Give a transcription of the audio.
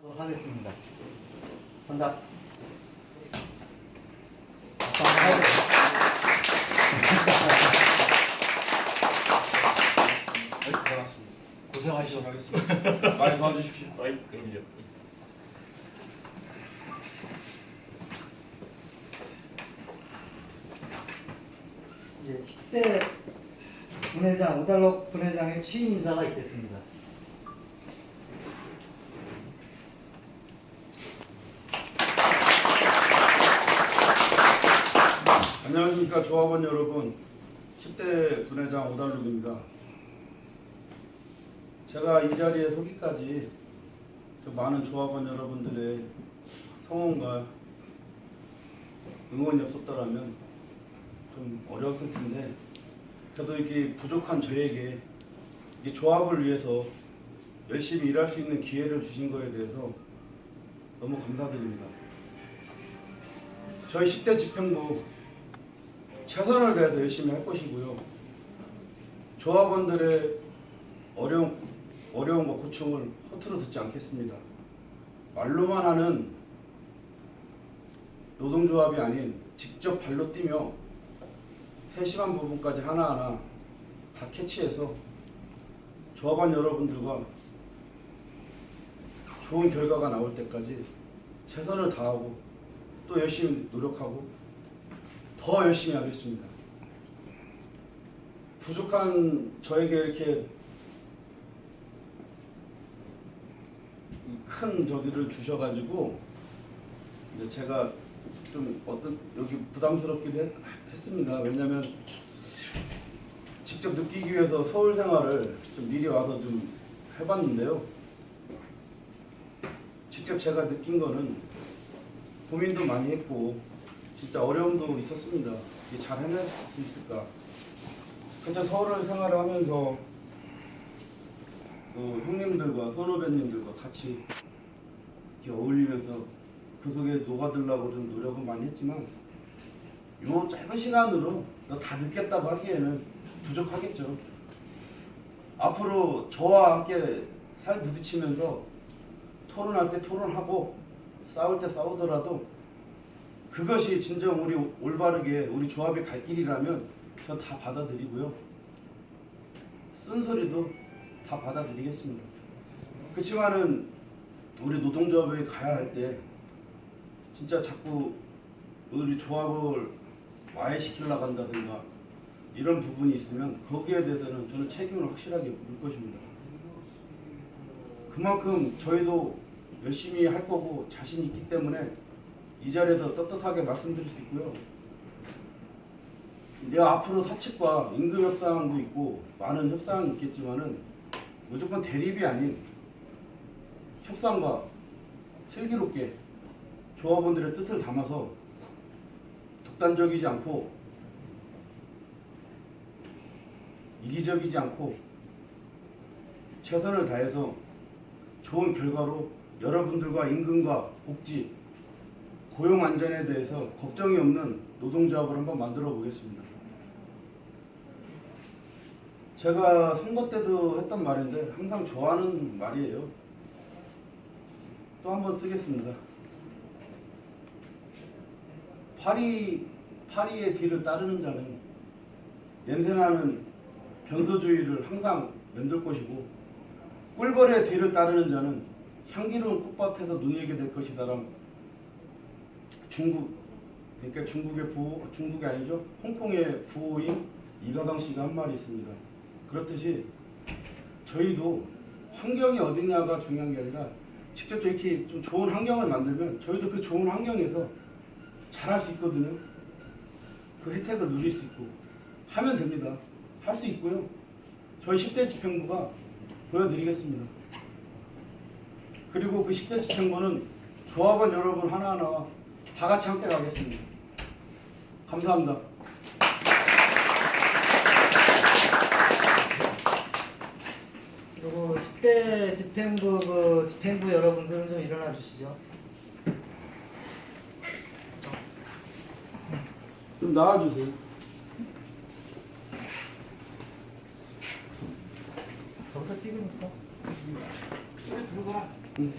하도록 하겠습니다. 정답. 고생하시고 가겠습니다. 많이 도와주십시오. 아이 그럼요. 이제 10대 분회장, 오달록 분회장의 취임 인사가 있겠습니다. 안녕하십니까 조합원 여러분 10대 분회장 오달록입니다. 제가 이 자리에 서기까지 저 많은 조합원 여러분들의 성원과 응원이 없었더라면 좀 어려웠을 텐데 그래도 이렇게 부족한 저에게 이 조합을 위해서 열심히 일할 수 있는 기회를 주신 거에 대해서 너무 감사드립니다. 저희 10대 집행부 최선을 다해서 열심히 할 것이고요. 조합원들의 어려운 어려움과 고충을 허투루 듣지 않겠습니다. 말로만 하는 노동조합이 아닌 직접 발로 뛰며 세심한 부분까지 하나하나 다 캐치해서 조합원 여러분들과 좋은 결과가 나올 때까지 최선을 다하고 또 열심히 노력하고 더 열심히 하겠습니다. 부족한 저에게 이렇게 큰 저기를 주셔가지고 이제 제가 좀 어떤 여기 부담스럽기도 했, 했습니다. 왜냐면 직접 느끼기 위해서 서울 생활을 좀 미리 와서 좀 해봤는데요. 직접 제가 느낀 거는 고민도 많이 했고 진짜 어려움도 있었습니다. 이게 잘 해낼 수 있을까? 근데 서울 생활을 하면서 또 형님들과 선후배님들과 같이 어울리면서 그 속에 녹아들려고 좀 노력은 많이 했지만 요 짧은 시간으로 너 다 느꼈다고 하기에는 부족하겠죠. 앞으로 저와 함께 살 부딪히면서 토론할 때 토론하고 싸울 때 싸우더라도 그것이 진정 우리 올바르게 우리 조합의 갈 길이라면 전 다 받아들이고요. 쓴소리도 다 받아들이겠습니다. 그렇지만은 우리 노동조합에 가야 할 때 진짜 자꾸 우리 조합을 와해시키려고 한다든가 이런 부분이 있으면 거기에 대해서는 저는 책임을 확실하게 물 것입니다. 그만큼 저희도 열심히 할 거고 자신 있기 때문에 이 자리에서 떳떳하게 말씀드릴 수 있고요. 내가 앞으로 사측과 임금 협상도 있고 많은 협상이 있겠지만은 무조건 대립이 아닌 협상과 슬기롭게 조합원들의 뜻을 담아서 독단적이지 않고 이기적이지 않고 최선을 다해서 좋은 결과로 여러분들과 임금과 복지, 고용 안전에 대해서 걱정이 없는 노동조합을 한번 만들어 보겠습니다. 제가 선거 때도 했던 말인데 항상 좋아하는 말이에요. 또 한번 쓰겠습니다. 파리 파리의 뒤를 따르는 자는 냄새나는 변소주의를 항상 만들 것이고 꿀벌의 뒤를 따르는 자는 향기로운 꽃밭에서 누리게 될 것이다랑 중국 그러니까 중국의 부호 중국이 아니죠 홍콩의 부호인 이가강 씨가 한 말이 있습니다. 그렇듯이 저희도 환경이 어디냐가 중요한 게 아니라 직접 이렇게 좀 좋은 환경을 만들면 저희도 그 좋은 환경에서 잘할 수 있거든요. 그 혜택을 누릴 수 있고 하면 됩니다. 할 수 있고요. 저희 10대 집행부가 보여드리겠습니다. 그리고 그 10대 집행부는 조합원 여러분 하나하나와 다 같이 함께 가겠습니다. 감사합니다. 그리고 10대 집행부 그 집행부 여러분들은 좀 일어나 주시죠. 좀 나와주세요. 저기서 찍으니까. 응.